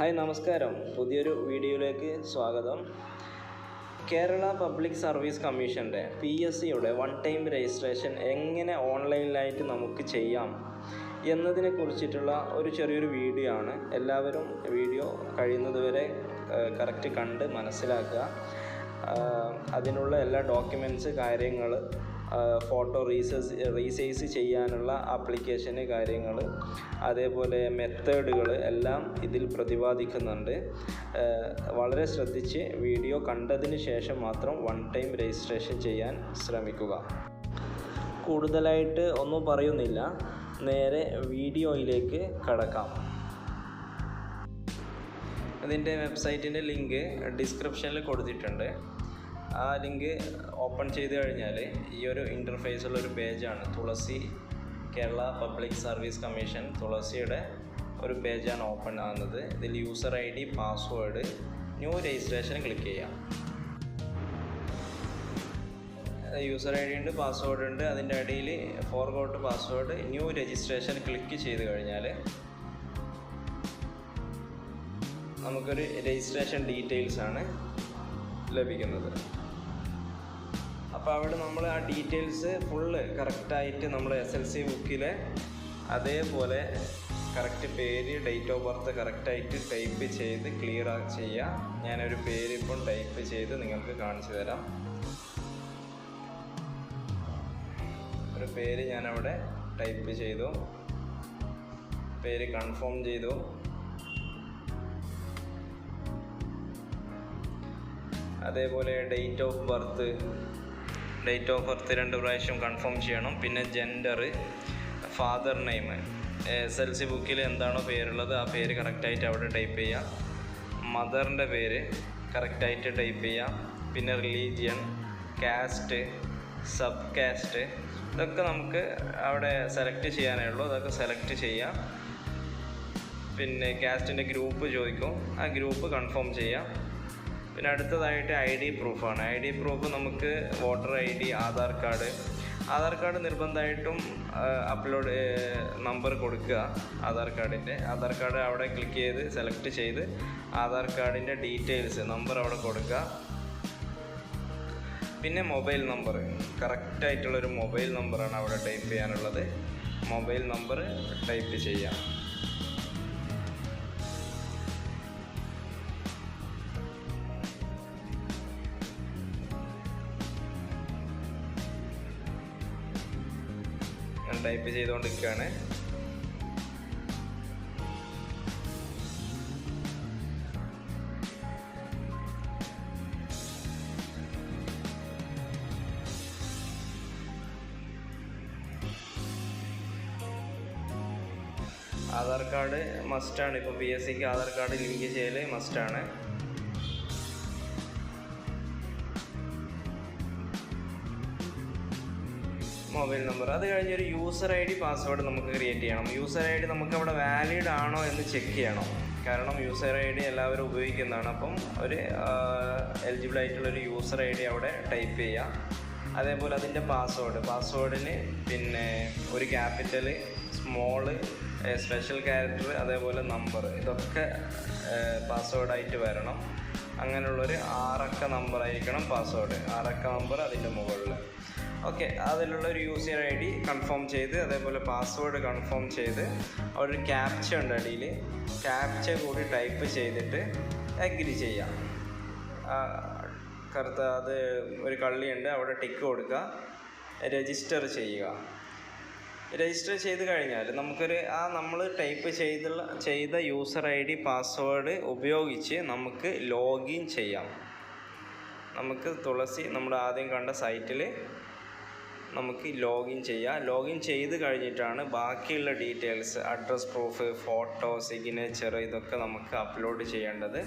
Hi നമസ്കാരം. പുതിയൊരു വീഡിയോയിലേക്ക് സ്വാഗതം. കേരള പബ്ലിക് സർവീസ് കമ്മീഷന്റെ പി എസ് സിയുടെ വൺ ടൈം രജിസ്ട്രേഷൻ എങ്ങനെ ഓൺലൈനിലായിട്ട് നമുക്ക് ചെയ്യാം എന്നതിനെ കുറിച്ചിട്ടുള്ള ഒരു ചെറിയൊരു വീഡിയോ ആണ്. എല്ലാവരും വീഡിയോ കഴിയുന്നതുവരെ കറക്റ്റ് കണ്ട് മനസ്സിലാക്കുക. അതിനുള്ള എല്ലാ ഡോക്യുമെന്റ്സ് കാര്യങ്ങൾ ഫോട്ടോ റീസൈസ് റീസൈസ് ചെയ്യാനുള്ള ആപ്ലിക്കേഷന് കാര്യങ്ങൾ അതേപോലെ മെത്തേഡുകൾ എല്ലാം ഇതിൽ പ്രതിപാദിക്കുന്നുണ്ട്. വളരെ ശ്രദ്ധിച്ച് വീഡിയോ കണ്ടതിന് ശേഷം മാത്രം വൺ ടൈം രജിസ്ട്രേഷൻ ചെയ്യാൻ ശ്രമിക്കുക. കൂടുതലായിട്ട് ഒന്നും പറയുന്നില്ല. നേരെ വീഡിയോയിലേക്ക് കടക്കാം. ഇതിന്റെ വെബ്സൈറ്റിന്റെ ലിങ്ക് ഡിസ്ക്രിപ്ഷനിൽ കൊടുത്തിട്ടുണ്ട്. ആ ലിങ്ക് ഓപ്പൺ ചെയ്ത് കഴിഞ്ഞാൽ ഈ ഒരു ഇന്റർഫേസുള്ള ഒരു പേജാണ് Thulasi Kerala public service commission തുളസിയുടെ ഒരു പേജാണ് ഓപ്പൺ ആകുന്നത് ഇതിൽ user I D password new registration click ചെയ്യാം. യൂസർ ഐ ഡി ഉണ്ട് പാസ്വേഡ് ഉണ്ട്. അതിന്റെ അടിയിൽ forgot password new registration click ചെയ്ത് കഴിഞ്ഞാൽ നമുക്കൊരു രജിസ്ട്രേഷൻ ഡീറ്റെയിൽസ് ആണ് ലഭിക്കുന്നത്. അപ്പോൾ അവിടെ നമ്മൾ ആ ഡീറ്റെയിൽസ് ഫുള്ള് കറക്റ്റായിട്ട് നമ്മൾ എസ് എൽ സി ബുക്കിലെ അതേപോലെ കറക്റ്റ് പേര് ഡേറ്റ് ഓഫ് ബർത്ത് കറക്റ്റായിട്ട് ടൈപ്പ് ചെയ്ത് ക്ലിയർ ചെയ്യുക ഞാനൊരു പേര് ഇപ്പം ടൈപ്പ് ചെയ്ത് നിങ്ങൾക്ക് കാണിച്ചു തരാം. ഒരു പേര് ഞാനവിടെ ടൈപ്പ് ചെയ്തു. പേര് കൺഫേം ചെയ്തു. അതേപോലെ date of birth date of birth രണ്ട് പ്രാവശ്യം കൺഫേം ചെയ്യണം. പിന്നെ gender father name S L C ബുക്കിൽ എന്താണോ പേരുള്ളത് ആ പേര് കറക്റ്റായിട്ട് അവിടെ ടൈപ്പ് ചെയ്യാം. മദറിന്റെ പേര് കറക്റ്റായിട്ട് ടൈപ്പ് ചെയ്യാം. പിന്നെ റിലീജിയൻ കാസ്റ്റ് സബ് കാസ്റ്റ് ഇതൊക്കെ നമുക്ക് അവിടെ സെലക്ട് ചെയ്യാനേ ഉള്ളൂ. അതൊക്കെ സെലക്ട് ചെയ്യാം. പിന്നെ കാസ്റ്റിന്റെ ഗ്രൂപ്പ് ചോദിക്കും. ആ ഗ്രൂപ്പ് കൺഫേം ചെയ്യാം. പിന്നെ അടുത്തതായിട്ട് ഐ ഡി പ്രൂഫാണ് ഐ ഡി പ്രൂഫ് നമുക്ക് voter I D Aadhaar card. Aadhaar card നിർബന്ധമായിട്ടും അപ്ലോഡ് നമ്പർ കൊടുക്കുക ആധാർ കാർഡിന്റെ. ആധാർ കാർഡ് അവിടെ ക്ലിക്ക് ചെയ്ത് സെലക്ട് ചെയ്ത് ആധാർ കാർഡിന്റെ ഡീറ്റെയിൽസ് നമ്പർ അവിടെ കൊടുക്കുക. പിന്നെ മൊബൈൽ നമ്പർ കറക്റ്റായിട്ടുള്ളൊരു മൊബൈൽ നമ്പറാണ് അവിടെ ടൈപ്പ് ചെയ്യാനുള്ളത്. മൊബൈൽ നമ്പർ ടൈപ്പ് ചെയ്യാം. ചെയ്തുകൊണ്ടിരിക്കുകയാണ്. ആധാർ കാർഡ് മസ്റ്റാണ്. ഇപ്പോൾ പി എസ് സിക്ക് ആധാർ കാർഡ് ലിങ്ക് ചെയ്യൽ മസ്റ്റാണ്. Mobile number. അത് കഴിഞ്ഞ് ഒരു യൂസർ ഐ ഡി പാസ്വേഡ് നമുക്ക് ക്രിയേറ്റ് ചെയ്യണം. യൂസർ ഐ ഡി നമുക്ക് അവിടെ വാലിഡ് ആണോ എന്ന് ചെക്ക് ചെയ്യണം. കാരണം യൂസർ ഐ ഡി എല്ലാവരും ഉപയോഗിക്കുന്നതാണ്. അപ്പം ഒരു എലിജിബിൾ ആയിട്ടുള്ള ഒരു യൂസർ ഐ ഡി അവിടെ ടൈപ്പ് ചെയ്യുക അതേപോലെ അതിന്റെ പാസ്വേഡ് പാസ്വേഡിന് പിന്നെ ഒരു ക്യാപിറ്റൽ സ്മോൾ സ്പെഷ്യൽ ക്യാരക്ടർ അതേപോലെ നമ്പർ ഇതൊക്കെ പാസ്വേഡായിട്ട് വരണം. അങ്ങനെയുള്ളൊരു ആറക്ക നമ്പർ ആയിരിക്കണം പാസ്വേഡ് ആറക്ക നമ്പർ അതിന്റെ മുകളിൽ ഓക്കെ അതിലുള്ള ഒരു യൂസർ ഐ ഡി കൺഫേം ചെയ്ത് അതേപോലെ പാസ്വേഡ് കൺഫേം ചെയ്ത് അവിടെ ഒരു ക്യാപ്ച ഉണ്ട് അടിയിൽ ക്യാപ്ച കൂടി ടൈപ്പ് ചെയ്തിട്ട് അഗ്രി ചെയ്യാം. കറുത്ത അത് ഒരു കള്ളിയുണ്ട് അവിടെ ടിക്ക് കൊടുക്കുക. രജിസ്റ്റർ ചെയ്യുക. രജിസ്റ്റർ ചെയ്ത് കഴിഞ്ഞാൽ നമുക്കൊരു ആ നമ്മൾ ടൈപ്പ് ചെയ്തുള്ള ചെയ്ത യൂസർ ഐ ഡി പാസ്വേഡ് ഉപയോഗിച്ച് നമുക്ക് ലോഗിൻ ചെയ്യാം. നമുക്ക് തുളസി നമ്മൾ ആദ്യം കണ്ട സൈറ്റിൽ നമുക്ക് ലോഗിൻ ചെയ്യാം. ലോഗിൻ ചെയ്ത് കഴിഞ്ഞിട്ടാണ് ബാക്കിയുള്ള details address proof photo signature ഇതൊക്കെ നമുക്ക് അപ്ലോഡ് ചെയ്യേണ്ടത്.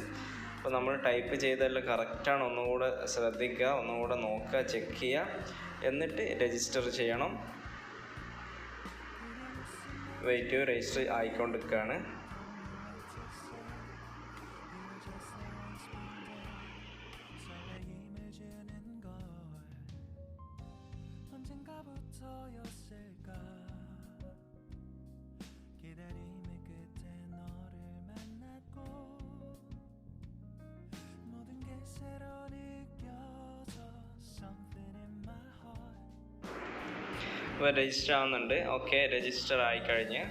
അപ്പോൾ നമ്മൾ ടൈപ്പ് ചെയ്തെല്ലാം കറക്റ്റാണ് ഒന്നുകൂടെ ശ്രദ്ധിക്കുക ഒന്നുകൂടെ നോക്കുക ചെക്ക് ചെയ്യുക. എന്നിട്ട് രജിസ്റ്റർ ചെയ്യണം. വെയിറ്റ് രജിസ്റ്റർ ആയിക്കൊണ്ടിരിക്കുകയാണ് 언젠가부터였을까 기다림 അപ്പോൾ രജിസ്റ്റർ ആവുന്നുണ്ട്. ഓക്കെ രജിസ്റ്റർ ആയിക്കഴിഞ്ഞ്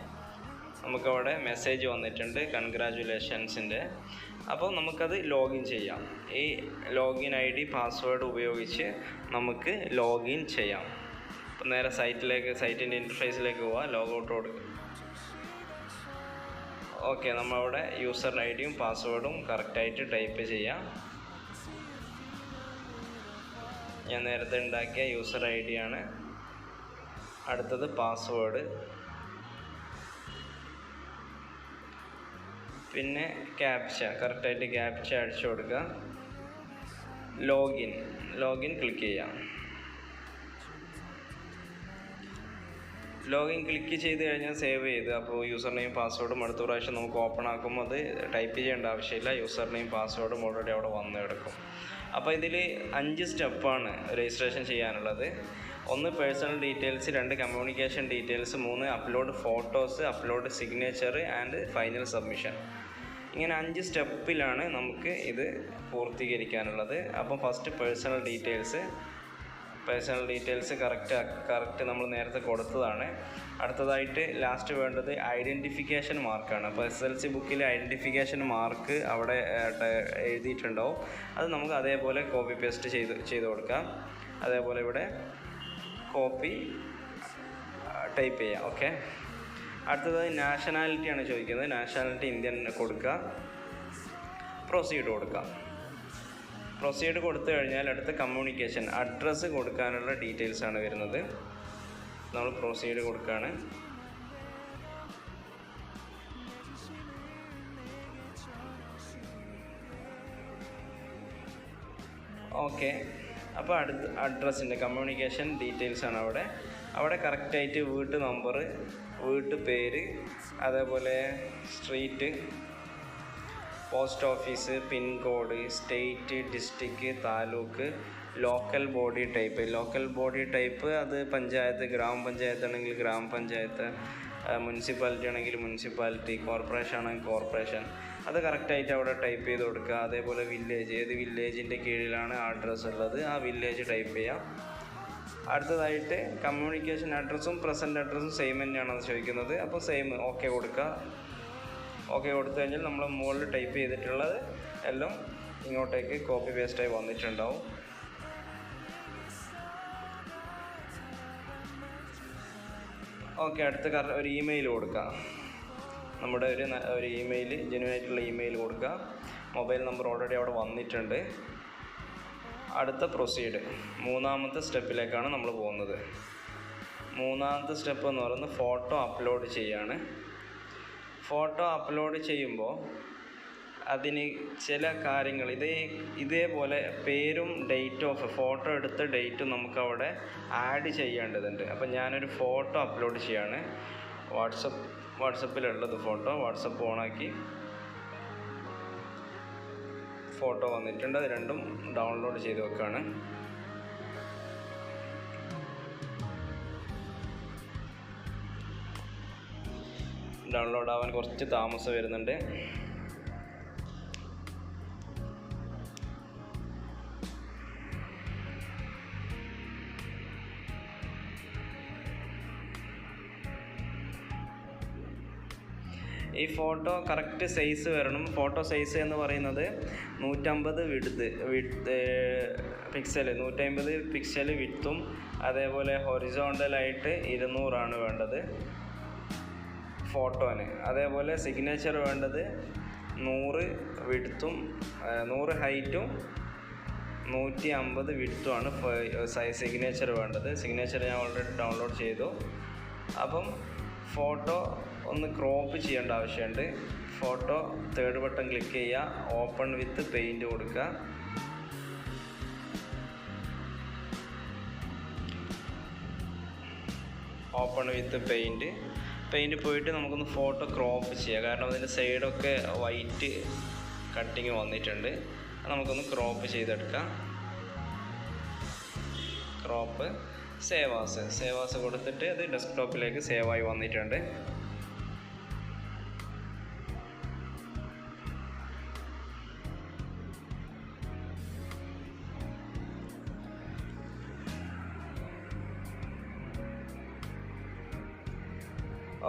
നമുക്കവിടെ മെസ്സേജ് വന്നിട്ടുണ്ട് കൺഗ്രാജുലേഷൻസിന്റെ അപ്പോൾ നമുക്കത് ലോഗിൻ ചെയ്യാം. ഈ ലോഗിൻ ഐ ഡി പാസ്വേഡ് ഉപയോഗിച്ച് നമുക്ക് ലോഗിൻ ചെയ്യാം. അപ്പോൾ നേരെ സൈറ്റിലേക്ക് സൈറ്റിന്റെ ഇന്റർഫേസിലേക്ക് പോവാം. ലോഗൗട്ട് കൊടുക്കുക ഓക്കെ നമ്മളവിടെ യൂസർ ഐ ഡിയും പാസ്വേഡും കറക്റ്റായിട്ട് ടൈപ്പ് ചെയ്യാം. ഞാൻ നേരത്തെ ഉണ്ടാക്കിയ യൂസർ ഐ ഡിയാണ് അടുത്തത് പാസ്വേഡ് പിന്നെ ക്യാപ്ച കറക്റ്റായിട്ട് ക്യാപ്ച അടിച്ചു കൊടുക്കുക. ലോഗിൻ ലോഗിൻ ക്ലിക്ക് ചെയ്യാം. ലോഗിൻ ക്ലിക്ക് ചെയ്ത് കഴിഞ്ഞാൽ സേവ് ചെയ്ത്. അപ്പോൾ യൂസർ നെയിം പാസ്വേഡും അടുത്ത പ്രാവശ്യം നമുക്ക് ഓപ്പൺ ആക്കുമ്പോൾ അത് ടൈപ്പ് ചെയ്യേണ്ട ആവശ്യമില്ല. യൂസർ നെയിം പാസ്വേഡും ഓൾറെഡി അവിടെ വന്ന് കിടക്കും അപ്പോൾ ഇതിൽ അഞ്ച് സ്റ്റെപ്പാണ് രജിസ്ട്രേഷൻ ചെയ്യാനുള്ളത്. ഒന്ന് പേഴ്സണൽ ഡീറ്റെയിൽസ് രണ്ട് കമ്മ്യൂണിക്കേഷൻ ഡീറ്റെയിൽസ് മൂന്ന് upload photos upload signature and final submission ഇങ്ങനെ അഞ്ച് സ്റ്റെപ്പിലാണ് നമുക്ക് ഇത് പൂർത്തീകരിക്കാനുള്ളത്. അപ്പം first personal details personal details correct correct നമ്മൾ നേരത്തെ കൊടുത്തതാണ്. അടുത്തതായിട്ട് ലാസ്റ്റ് വേണ്ടത് ഐഡന്റിഫിക്കേഷൻ മാർക്കാണ് അപ്പോൾ എസ് എൽ സി ബുക്കിൽ ഐഡന്റിഫിക്കേഷൻ മാർക്ക് അവിടെ എഴുതിയിട്ടുണ്ടോ എഴുതിയിട്ടുണ്ടാവും. അത് നമുക്ക് അതേപോലെ കോപ്പി പേസ്റ്റ് ചെയ്ത് ചെയ്ത് കൊടുക്കാം. അതേപോലെ ഇവിടെ കോപ്പി ടൈപ്പ് ചെയ്യാം ഓക്കെ അടുത്തത് നാഷണാലിറ്റിയാണ് ചോദിക്കുന്നത്. നാഷണാലിറ്റി ഇന്ത്യൻ കൊടുക്കുക. പ്രൊസീഡ് കൊടുക്കുക. പ്രൊസീഡ് കൊടുത്തു കഴിഞ്ഞാൽ അടുത്ത കമ്മ്യൂണിക്കേഷൻ അഡ്രസ്സ് കൊടുക്കാനുള്ള ഡീറ്റെയിൽസ് ആണ് വരുന്നത്. നമ്മൾ പ്രൊസീഡ് കൊടുക്കുകയാണ്. ഓക്കെ അപ്പോൾ അഡ്രസ്സ് അഡ്രസ്സിന്റെ കമ്മ്യൂണിക്കേഷൻ ഡീറ്റെയിൽസ് ആണ് അവിടെ. അവിടെ കറക്റ്റായിട്ട് വീട്ട് നമ്പർ വീട്ട് പേര് അതേപോലെ street post office pincode state district taluk local body type local body type അത് പഞ്ചായത്ത് ഗ്രാമപഞ്ചായത്ത് ആണെങ്കിൽ ഗ്രാമപഞ്ചായത്ത് മുനിസിപ്പാലിറ്റി ആണെങ്കിൽ മുനിസിപ്പാലിറ്റി കോർപ്പറേഷൻ ആണെങ്കിൽ കോർപ്പറേഷൻ അത് കറക്റ്റായിട്ട് അവിടെ ടൈപ്പ് ചെയ്ത് കൊടുക്കുക. അതേപോലെ വില്ലേജ് ഏത് വില്ലേജിന്റെ കീഴിലാണ് അഡ്രസ്സ് ഉള്ളത് ആ വില്ലേജ് ടൈപ്പ് ചെയ്യാം. അടുത്തതായിട്ട് കമ്മ്യൂണിക്കേഷൻ അഡ്രസ്സും പ്രസന്റ് അഡ്രസ്സും സെയിം തന്നെയാണെന്ന് ചോദിക്കുന്നത്. അപ്പോൾ സെയിം ഓക്കെ കൊടുക്കുക. ഓക്കെ കൊടുത്തു കഴിഞ്ഞാൽ നമ്മൾ മുകളിൽ ടൈപ്പ് ചെയ്തിട്ടുള്ളത് എല്ലാം ഇങ്ങോട്ടേക്ക് കോപ്പി പേസ്റ്റായി വന്നിട്ടുണ്ടാവും. ഓക്കെ അടുത്ത കറ- ഒരു ഇമെയിൽ കൊടുക്കുക നമ്മുടെ ഒരു ഒരു ഇമെയിൽ ജെന്യൂൻ ആയിട്ടുള്ള ഇമെയിൽ കൊടുക്കുക മൊബൈൽ നമ്പർ ഓൾറെഡി അവിടെ വന്നിട്ടുണ്ട്. അടുത്ത പ്രൊസീഡ്. മൂന്നാമത്തെ സ്റ്റെപ്പിലേക്കാണ് നമ്മൾ പോകുന്നത്. മൂന്നാമത്തെ സ്റ്റെപ്പ് എന്ന് പറയുന്നത് ഫോട്ടോ അപ്ലോഡ് ചെയ്യാണ്. ഫോട്ടോ അപ്ലോഡ് ചെയ്യുമ്പോൾ അതിന് ചില കാര്യങ്ങൾ. ഇതേ ഇതേപോലെ പേരും ഡേറ്റ് ഓഫ് ഫോട്ടോ എടുത്ത ഡേറ്റും നമുക്ക് അവിടെ ആഡ് ചെയ്യേണ്ടതുണ്ട്. അപ്പം ഞാനൊരു ഫോട്ടോ അപ്ലോഡ് ചെയ്യാണ്. വാട്സപ്പ് വാട്സപ്പിലുള്ളത് ഫോട്ടോ വാട്സപ്പ് ഓണാക്കി ഫോട്ടോ വന്നിട്ടുണ്ട്. അത് രണ്ടും ഡൗൺലോഡ് ചെയ്ത് വെക്കുകയാണ് ഡൗൺലോഡ് ആവാൻ കുറച്ച് താമസം വരുന്നുണ്ട്. ഈ ഫോട്ടോ കറക്റ്റ് സൈസ് വരണം. ഫോട്ടോ സൈസ് എന്ന് പറയുന്നത് നൂറ്റമ്പത് വിടുത്ത് വിടുത്ത് പിക്സൽ നൂറ്റമ്പത് പിക്സൽ വിത്തും അതേപോലെ ഹൊറിസോണ്ടലായിട്ട് ഇരുന്നൂറാണ് വേണ്ടത് ഫോട്ടോന്. അതേപോലെ സിഗ്നേച്ചർ വേണ്ടത് നൂറ് വിടുത്തും നൂറ് ഹൈറ്റും നൂറ്റി അമ്പത് വിടുത്തുമാണ് സിഗ്നേച്ചർ വേണ്ടത്. സിഗ്നേച്ചർ ഞാൻ ഓൾറെഡി ഡൗൺലോഡ് ചെയ്തു. അപ്പം ഫോട്ടോ ഒന്ന് ക്രോപ്പ് ചെയ്യേണ്ട ആവശ്യമുണ്ട്. ഫോട്ടോ തേർഡ് ബട്ടൺ ക്ലിക്ക് ചെയ്യുക. ഓപ്പൺ വിത്ത് പെയിന്റ് കൊടുക്കുക. ഓപ്പൺ വിത്ത് പെയിന്റ് പെയിന്റ് പോയിട്ട് നമുക്കൊന്ന് ഫോട്ടോ ക്രോപ്പ് ചെയ്യാം. കാരണം അതിന്റെ സൈഡൊക്കെ വൈറ്റ് കട്ടിങ് വന്നിട്ടുണ്ട്. നമുക്കൊന്ന് ക്രോപ്പ് ചെയ്തെടുക്കാം. ക്രോപ്പ് സേവാസ് സേവാസ് കൊടുത്തിട്ട് അത് ഡെസ്ക്ടോപ്പിലേക്ക് സേവായി വന്നിട്ടുണ്ട്.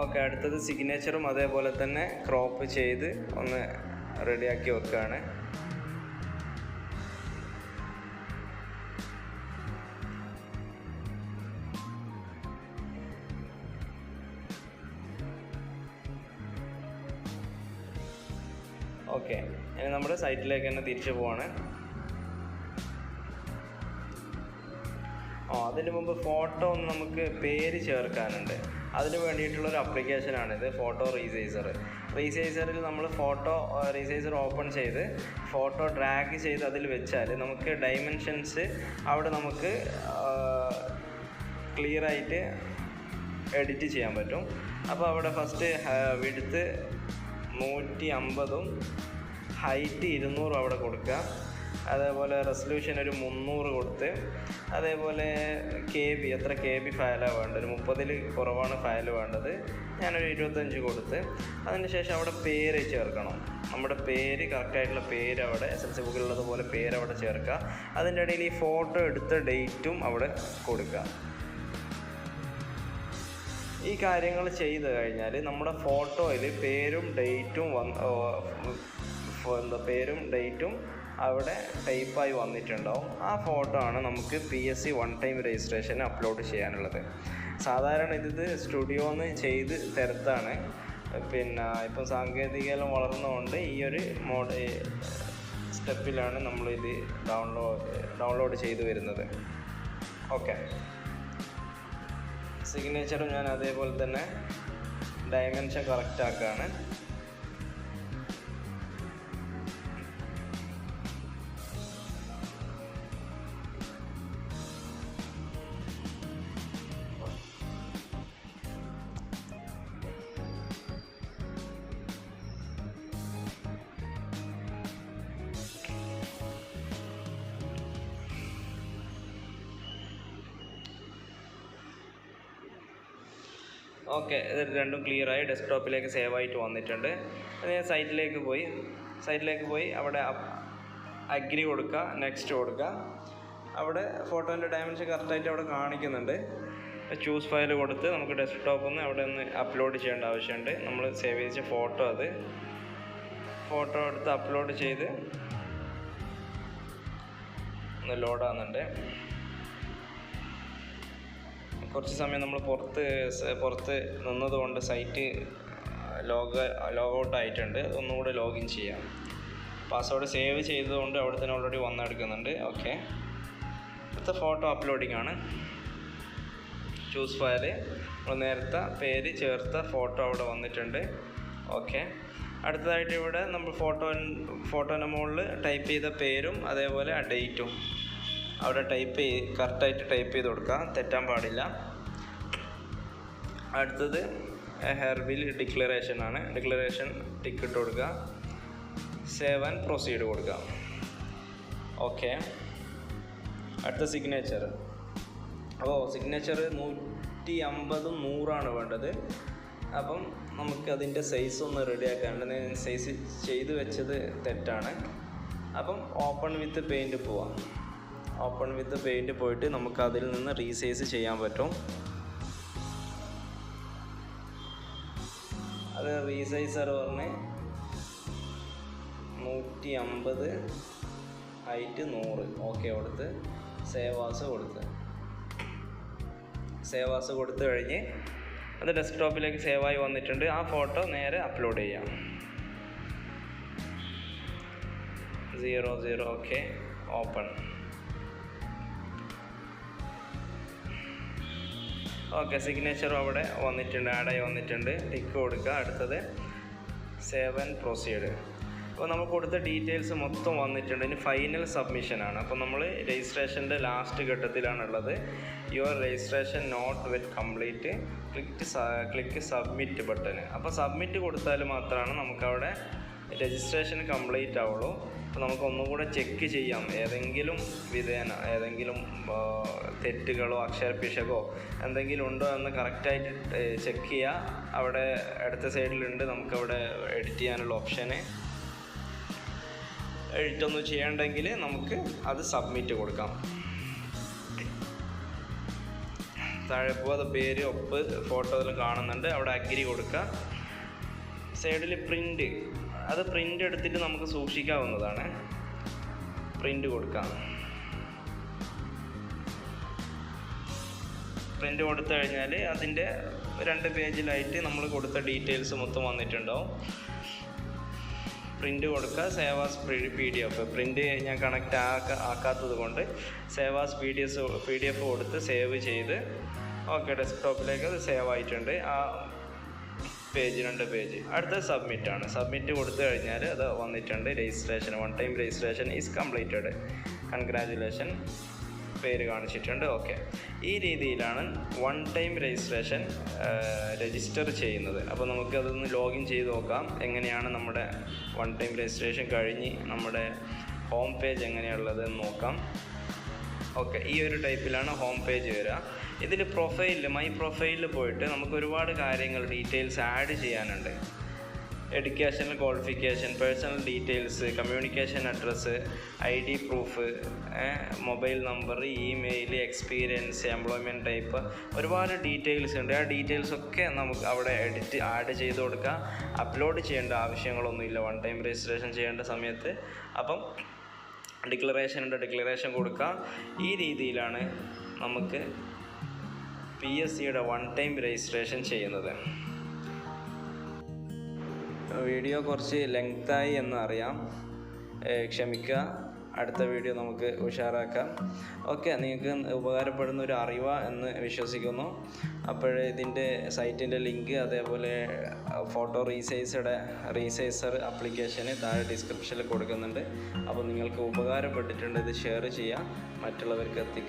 ഓക്കെ അടുത്തത് സിഗ്നേച്ചറും അതേപോലെ തന്നെ ക്രോപ്പ് ചെയ്ത് ഒന്ന് റെഡിയാക്കി വെക്കുകയാണ് ഓക്കെ ഇനി നമ്മുടെ സൈറ്റിലേക്ക് തന്നെ തിരിച്ചു പോവാണ്. ഓ അതിന് മുമ്പ് ഫോട്ടോ ഒന്ന് നമുക്ക് പേര് ചേർക്കാനുണ്ട്. അതിന് വേണ്ടിയിട്ടുള്ള ഒരു ആപ്ലിക്കേഷനാണിത് ഫോട്ടോ റീസൈസർ റീസൈസറിൽ നമ്മൾ ഫോട്ടോ റീസൈസർ ഓപ്പൺ ചെയ്ത് ഫോട്ടോ ഡ്രാഗ് ചെയ്ത് അതിൽ വെച്ചാൽ നമുക്ക് ഡൈമെൻഷൻസ് അവിടെ നമുക്ക് ക്ലിയറായിട്ട് എഡിറ്റ് ചെയ്യാൻ പറ്റും. അപ്പോൾ അവിടെ ഫസ്റ്റ് വിടുത്ത് നൂറ്റി അമ്പതും ഹൈറ്റ് ഇരുന്നൂറും അവിടെ കൊടുക്കുക. അതേപോലെ റെസൊല്യൂഷൻ ഒരു മുന്നൂറ് കൊടുത്ത് അതേപോലെ കെ ബി എത്ര കെ ബി ഫയലാണ് വേണ്ടത്? ഒരു മുപ്പതിൽ കുറവാണ് ഫയൽ വേണ്ടത്. ഞാനൊരു ഇരുപത്തഞ്ച് കൊടുത്ത് അതിന് ശേഷം അവിടെ പേര് ചേർക്കണം. നമ്മുടെ പേര് കറക്റ്റായിട്ടുള്ള പേര് അവിടെ എസ് എൽ സി ബുക്കിലുള്ളതുപോലെ പേര് അവിടെ ചേർക്കുക. അതിന്റെ ഇടയിൽ ഈ ഫോട്ടോ എടുത്ത ഡേറ്റും അവിടെ കൊടുക്കുക. ഈ കാര്യങ്ങൾ ചെയ്ത് കഴിഞ്ഞാൽ നമ്മുടെ ഫോട്ടോയിൽ പേരും ഡേറ്റും വന്ന് എന്താ പേരും ഡേറ്റും അവിടെ ടൈപ്പായി വന്നിട്ടുണ്ടാവും. ആ ഫോട്ടോ ആണ് നമുക്ക് P S C one time registration upload ചെയ്യാനുള്ളത്. സാധാരണ ഇത് സ്റ്റുഡിയോന്ന് ചെയ്ത് തരത്താണ്. പിന്നെ ഇപ്പം സാങ്കേതികതയെല്ലാം വളർന്നുകൊണ്ട് ഈ ഒരു മോഡ് സ്റ്റെപ്പിലാണ് നമ്മളിത് ഡൗൺലോഡ് ഡൗൺലോഡ് ചെയ്ത് വരുന്നത്. ഓക്കെ സിഗ്നേച്ചറും ഞാൻ അതേപോലെ തന്നെ ഡയമെൻഷൻ കറക്റ്റ് ആക്കുകയാണ് ഓക്കെ ഇത് രണ്ടും ക്ലിയറായി ഡെസ്ക്ടോപ്പിലേക്ക് സേവ് ആയിട്ട് വന്നിട്ടുണ്ട്. ഞാൻ സൈറ്റിലേക്ക് പോയി. സൈറ്റിലേക്ക് പോയി. അവിടെ അഗ്രി കൊടുക്കുക. നെക്സ്റ്റ് കൊടുക്കുക. അവിടെ ഫോട്ടോന്റെ ഡയമെൻഷൻ കറക്റ്റായിട്ട് അവിടെ കാണിക്കുന്നുണ്ട്. ചൂസ് ഫയൽ കൊടുത്ത് നമുക്ക് ഡെസ്ക്ടോപ്പിൽ നിന്ന് അവിടെ ഒന്ന് അപ്ലോഡ് ചെയ്യേണ്ട ആവശ്യമുണ്ട്. നമ്മൾ സേവ് ചെയ്ത ഫോട്ടോ അത്. ഫോട്ടോ എടുത്ത് അപ്ലോഡ് ചെയ്ത് ഒന്ന് ലോഡാകുന്നുണ്ട് കുറച്ച് സമയം നമ്മൾ പുറത്ത് പുറത്ത് നിന്നതുകൊണ്ട് സൈറ്റ് ലോഗ് ലോഗ് ഔട്ട് ആയിട്ടുണ്ട്. ഒന്നുകൂടെ ലോഗിൻ ചെയ്യാം. പാസ്വേഡ് സേവ് ചെയ്തതുകൊണ്ട് അവിടെ തന്നെ ഓൾറെഡി വന്നെടുക്കുന്നുണ്ട് ഓക്കെ അടുത്ത ഫോട്ടോ അപ്ലോഡിംഗ് ആണ്. ചൂസ് ഫയൽ നമ്മൾ നേരത്തെ പേര് ചേർത്ത ഫോട്ടോ അവിടെ വന്നിട്ടുണ്ട്. ഓക്കെ അടുത്തതായിട്ട് ഇവിടെ നമ്മൾ ഫോട്ടോ ഫോട്ടോന്റെ മുകളിൽ ടൈപ്പ് ചെയ്ത പേരും അതേപോലെ ഡേറ്റും അവിടെ ടൈപ്പ് ചെയ്ത് കറക്റ്റായിട്ട് ടൈപ്പ് ചെയ്ത് കൊടുക്കുക തെറ്റാൻ പാടില്ല. അടുത്തത് ഹെർബിൽ ഡിക്ലറേഷൻ ആണ്. ഡിക്ലറേഷൻ ടിക്കറ്റ് കൊടുക്കുക. സേവ് ആൻഡ് പ്രൊസീഡ് കൊടുക്കുക ഓക്കെ അടുത്ത സിഗ്നേച്ചർ അപ്പോൾ സിഗ്നേച്ചർ നൂറ്റി അമ്പതും നൂറാണ് വേണ്ടത്. അപ്പം നമുക്ക് അതിന്റെ സൈസ് ഒന്ന് റെഡിയാക്കാണ്ട് സൈസ് ചെയ്ത് വെച്ചത് തെറ്റാണ്. അപ്പം ഓപ്പൺ വിത്ത് പെയിന്റ് പോവാം. ഓപ്പൺ വിത്ത് പെയിന്റ് പോയിട്ട് നമുക്ക് അതിൽ നിന്ന് റീസൈസ് ചെയ്യാൻ പറ്റും. അത് റീസൈസർ പറഞ്ഞ് നൂറ്റി അമ്പത് ഹൈറ്റ് നൂറ്. ഓക്കെ കൊടുത്ത്. സേവാസ് കൊടുത്ത്. സേവാസ് കൊടുത്ത് കഴിഞ്ഞ് അത് ഡെസ്ക്ടോപ്പിലേക്ക് സേവായി വന്നിട്ടുണ്ട്. ആ ഫോട്ടോ നേരെ അപ്ലോഡ് ചെയ്യാം. Zero zero okay open okay സിഗ്നേച്ചറും അവിടെ വന്നിട്ടുണ്ട്. ആഡായി വന്നിട്ടുണ്ട്. ടിക്ക് കൊടുക്കുക. അടുത്തത് സേവ് ആൻഡ് പ്രൊസീഡ് അപ്പോൾ നമ്മൾ കൊടുത്ത ഡീറ്റെയിൽസ് മൊത്തം വന്നിട്ടുണ്ട്. ഇനി ഫൈനൽ സബ്മിഷനാണ് അപ്പോൾ നമ്മൾ രജിസ്ട്രേഷന്റെ last ഘട്ടത്തിലാണുള്ളത്. Your registration not yet complete click click submit button അപ്പോൾ സബ്മിറ്റ് കൊടുത്താൽ മാത്രമാണ് നമുക്കവിടെ രജിസ്ട്രേഷൻ കംപ്ലീറ്റ് ആവുള്ളൂ. അപ്പോൾ നമുക്ക് ഒന്നുകൂടെ ചെക്ക് ചെയ്യാം. ഏതെങ്കിലും വിധേന ഏതെങ്കിലും തെറ്റുകളോ അക്ഷരപ്പിശകോ എന്തെങ്കിലും ഉണ്ടോ എന്ന് കറക്റ്റായിട്ട് ചെക്ക് ചെയ്യുക അവിടെ അടുത്ത സൈഡിലുണ്ട് നമുക്കവിടെ എഡിറ്റ് ചെയ്യാനുള്ള ഓപ്ഷന് എഡിറ്റ് ഒന്നും ചെയ്യണ്ടെങ്കിൽ നമുക്ക് അത് സബ്മിറ്റ് കൊടുക്കാം. താഴെ പോകാതെ പേര് ഒപ്പ് ഫോട്ടോ എല്ലാം കാണുന്നുണ്ട്. അവിടെ അഗ്രി കൊടുക്കുക സൈഡിൽ പ്രിന്റ് അത് പ്രിന്റ് എടുത്തിട്ട് നമുക്ക് സൂക്ഷിക്കാവുന്നതാണ്. പ്രിന്റ് കൊടുക്കാം. പ്രിന്റ് കൊടുത്തു കഴിഞ്ഞാൽ അതിന്റെ രണ്ട് പേജിലായിട്ട് നമ്മൾ കൊടുത്ത ഡീറ്റെയിൽസ് മൊത്തം വന്നിട്ടുണ്ടാവും. പ്രിന്റ് കൊടുക്കുക save as P D F print ഞാൻ കണക്റ്റ് ആക്ക ആക്കാത്തത് കൊണ്ട് save as P D S P D F കൊടുത്ത് സേവ് ചെയ്ത് ഓക്കെ ഡെസ്ക്ടോപ്പിലേക്ക് അത് സേവ് ആയിട്ടുണ്ട്. ആ പേജ് രണ്ട് പേജ്. അടുത്ത സബ്മിറ്റ് ആണ്. സബ്മിറ്റ് കൊടുത്തു കഴിഞ്ഞാൽ അത് വന്നിട്ടുണ്ട്. Registration one time registration is completed congratulation പേര് കാണിച്ചിട്ടുണ്ട്. ഓക്കെ ഈ രീതിയിലാണ് വൺ ടൈം രജിസ്ട്രേഷൻ രജിസ്റ്റർ ചെയ്യുന്നത്. അപ്പോൾ നമുക്ക് നമുക്കതൊന്ന് ലോഗിൻ ചെയ്ത് നോക്കാം. എങ്ങനെയാണ് നമ്മുടെ വൺ ടൈം രജിസ്ട്രേഷൻ കഴിഞ്ഞ് നമ്മുടെ ഹോം പേജ് എങ്ങനെയുള്ളത് നോക്കാം. ഓക്കെ ഈ ഒരു ടൈപ്പിലാണ് ഹോം പേജ് വരിക. ഇതിൽ പ്രൊഫൈലിൽ മൈ പ്രൊഫൈലിൽ പോയിട്ട് നമുക്ക് ഒരുപാട് കാര്യങ്ങൾ ഡീറ്റെയിൽസ് ആഡ് ചെയ്യാനുണ്ട്. Educational qualification personal details communication address I D proof mobile number email experience employment type ഒരുപാട് ഡീറ്റെയിൽസ് ഉണ്ട്. ആ ഡീറ്റെയിൽസ് ഒക്കെ നമുക്ക് അവിടെ എഡിറ്റ് ആഡ് ചെയ്ത് കൊടുക്കുക. അപ്ലോഡ് ചെയ്യേണ്ട ആവശ്യങ്ങളൊന്നുമില്ല. വൺ ടൈം രജിസ്ട്രേഷൻ ചെയ്യേണ്ട സമയത്ത്. അപ്പം ഡിക്ലറേഷൻ ഉണ്ട് ഡിക്ലറേഷൻ കൊടുക്കുക ഈ രീതിയിലാണ് നമുക്ക് പി എസ് സിയുടെ വൺ ടൈം രജിസ്ട്രേഷൻ ചെയ്യുന്നത്. വീഡിയോ കുറച്ച് ലെങ്തായി എന്ന് അറിയാം. ക്ഷമിക്കുക. അടുത്ത വീഡിയോ നമുക്ക് ഉഷാറാക്കാം. ഓക്കെ നിങ്ങൾക്ക് ഉപകാരപ്പെടുന്ന ഒരു അറിവ എന്ന് വിശ്വസിക്കുന്നു. അപ്പോൾ ഇതിന്റെ സൈറ്റിന്റെ ലിങ്ക് അതേപോലെ ഫോട്ടോ റീസൈസയുടെ റീസൈസർ ആപ്ലിക്കേഷന് താഴെ ഡിസ്ക്രിപ്ഷനിൽ കൊടുക്കുന്നുണ്ട്. അപ്പോൾ നിങ്ങൾക്ക് ഉപകാരപ്പെട്ടിട്ടുണ്ട് ഇത് ഷെയർ ചെയ്യുക. മറ്റുള്ളവർക്ക് എത്തിക്കുക